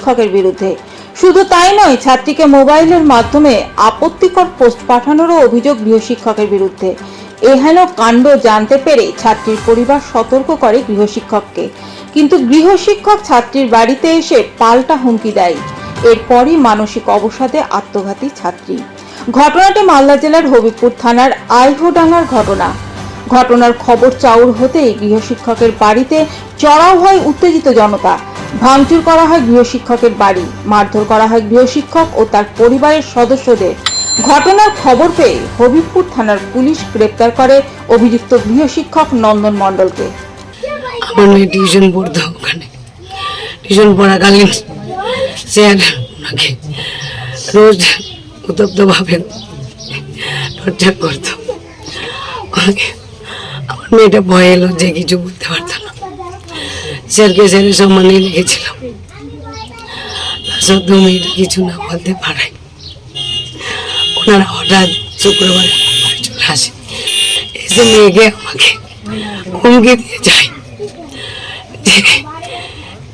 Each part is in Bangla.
গৃহশিক্ষকের বিরুদ্ধে। শুধু তাই নয়, ছাত্রীকে মোবাইলের মাধ্যমে আপত্তিকর পোস্ট পাঠানোরও অভিযোগ গৃহশিক্ষকের বিরুদ্ধে। এহেন কাণ্ড জানতে পেরে ছাত্রীর পরিবার সতর্ক করে গৃহশিক্ষককে। কিন্তু গৃহশিক্ষক ছাত্রীর বাড়িতে এসে পাল্টা হুমকি দেয়। এরপরই মানসিক অবসাদে আত্মঘাতী ছাত্রী। ঘটনাটি মালদা জেলার হবিবপুর থানার আইহোডাঙ্গার ঘটনা। ঘটনার খবর চাউর হতেই গৃহশিক্ষকের বাড়িতে চড়াও হয় উত্তেজিত জনতা। ভাঙচুর করা হয় গৃহশিক্ষকের বাড়ি, মারধর করা হয় গৃহশিক্ষক ও তার পরিবারের সদস্যদের। ঘটনার খবর পেয়ে হবিবপুর থানার পুলিশ গ্রেপ্তার করে অভিযুক্ত গৃহশিক্ষক নন্দন মণ্ডলকে। আমার মেয়ে টিউশন পড়তো ওখানে। টিউশন পড়াকালীন স্যার ওনাকে রোজ উত্তপ্তভাবে টর্চার করতো। ওনাকে আমার মেয়েটা ভয় এলো যে কিছু বলতে পারতো না। স্যারকে স্যারের সম্মানে রেখেছিল তা সত্ত্বেও মেয়েটা কিছু না বলতে পারে ওনারা হঠাৎ শুক্রবার চলে আসে। এসে মেয়েকে আমাকে হুমকি দিয়ে যায়। যে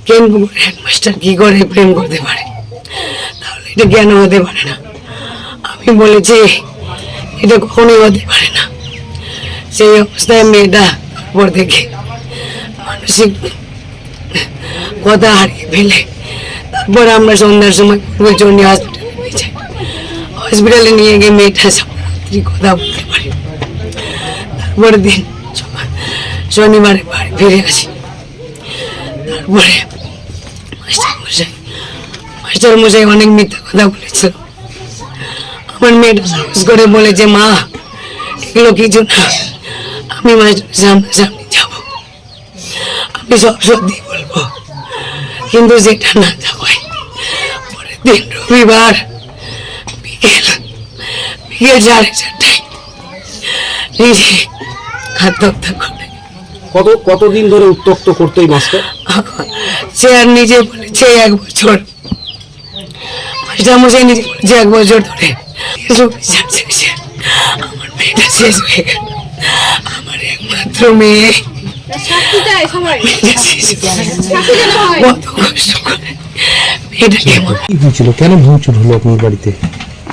কেনপুকুর হেডমাস্টার কি করে প্রেম করতে পারে? তাহলে এটা জ্ঞান হতে পারে না? আমি বলেছি, এটা কখনোই হতে পারে না। সেই অবস্থায় মেয়েটা উপর থেকে মানসিক কথা হারিয়ে ফেলে। তারপর আমরা সন্ধ্যার সময় পূর্বচন্ডী হসপিটালে নিয়ে যাই হসপিটালে নিয়ে গিয়ে মেয়েটা রাত্রি কথা বলতে পারে। তারপরের দিন শনিবারে বাড়ি ফিরে আসি। তারপরে মাস্টার মশাই অনেক মিথ্যা কথা বলেছিল। আমার মেয়েটা সাহস করে বলেছে, মা, এগুলো কিছু না। আমি মাস্টার সামনে সামনে যাব। আমি সব সত্যি বলব। কিন্তু সেটা না যাওয়ায় পরের দিন রবিবার বিকেল বিকেল সাড়ে চারটায় নিজে আত্মহত্যা করে। কত কতদিন ধরে উত্তক্ত করতো এই মাস্টার সে আর নিজে বলেছে এক বছর। মাস্টারমশাই নিজে বলেছে এক বছর ধরে। বিচার আমার মেয়েটা শেষ হয়ে গেল। আমার একমাত্র মেয়ে।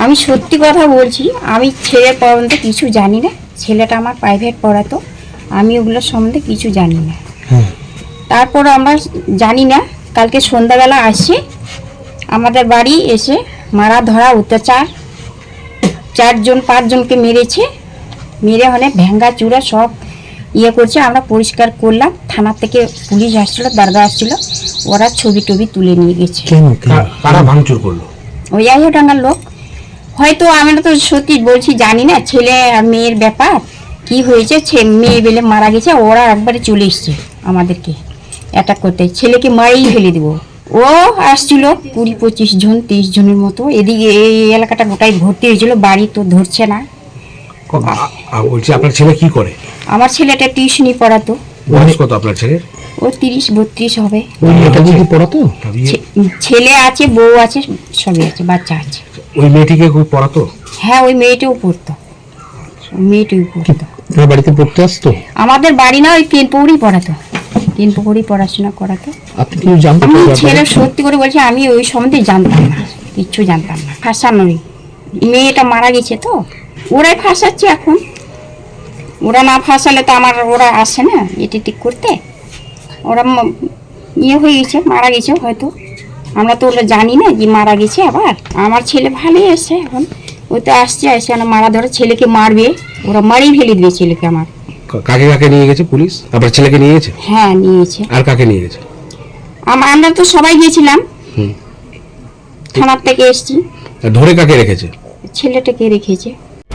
আমি সত্যি কথা বলছি, আমি ছেলের সম্বন্ধে কিছু জানি না। ছেলেটা আমার প্রাইভেট পড়াতো, আমি ওগুলো সম্বন্ধে কিছু জানি না। তারপর আমরা জানি না, কালকে সন্ধ্যাবেলা আসে, আমাদের বাড়ি এসে মারা ধরা অত্যাচার, চারজন, পাঁচজনকে মেরেছে, মেরে হলে ভেঙ্গা চূড়া সব ইয়ে করছে আমরা পরিষ্কার করলাম। থানা থেকে পুলিশ আসছিল দারগা আসছিল ওরা ছবি টবি তুলে নিয়ে গেছে। কেন কারা ভাঙচুর করল? ওই ডাঙ্গার লোক। হয়তো আমরা তো সত্যি বলছি জানি না ছেলে আর মেয়ের ব্যাপার কি হয়েছে ছে- মেয়ে বেলে মারা গেছে ওরা একবারে চলে এসছে আমাদেরকে অ্যাটাক করতে। ছেলেকে মারিয়ে ফেলে দেবো। ও আসছিল কুড়ি পঁচিশ জন তিরিশ জনের মতো। এদিকে এই এলাকাটা গোটাই ভর্তি হয়েছিল বাড়ি তো ধরছে না। বলছি আপনার ছেলে কি করে? আমার ছেলেটা টিউশনি পড়াতো। বয়স কত আপনার ছেলের? ও তিরিশ বত্রিশ হবে। ওই মেয়েটা কি পড়াতো? ছেলে আছে বউ আছে সবই আছে বাচ্চা আছে। ওই মেয়েটিকে খুব পড়াতো? হ্যাঁ ওই মেয়েটিও পড়তো। মেয়েটিও পড়তো। আপনার বাড়িতে পড়তে আসতো? আমাদের বাড়ি না ওই কেনপুকুরই পড়াতো। কেনপুকুরই পড়াশোনা করাতো। আপনি কি জানতে আমি ছেলে সত্যি করে বলছি আমি ওই সম্বন্ধে জানতাম না। কিচ্ছু জানতাম না। ফাঁসানোরই মেয়েটা মারা গেছে তো। ওরাই ফাঁসাচ্ছে এখন। ওরা না ফাঁসালে তো আমার ওরা আসে না এটি ঠিক করতে। ওরা ইয়ে হয়ে গেছে মারা গেছে হয়তো। আমরা তো ওরা জানি না যে মারা গেছে আবার। আমার ছেলে ভালোই এসছে এখন। ও তো আসছে এসে না মারা ধরে ছেলেকে মারবে। ওরা মারিয়ে ফেলে দিবে ছেলেকে আমার। কাকে কাকে নিয়ে গেছে পুলিশ? আপনার ছেলেকে নিয়ে গেছে? হ্যাঁ নিয়েছে আর কাকে নিয়ে গেছে? আম- আমরা তো সবাই গিয়েছিলাম। হুম। থানার থেকে এসছি। ধরে কাকে রেখেছে? ছেলেটাকে রেখেছে।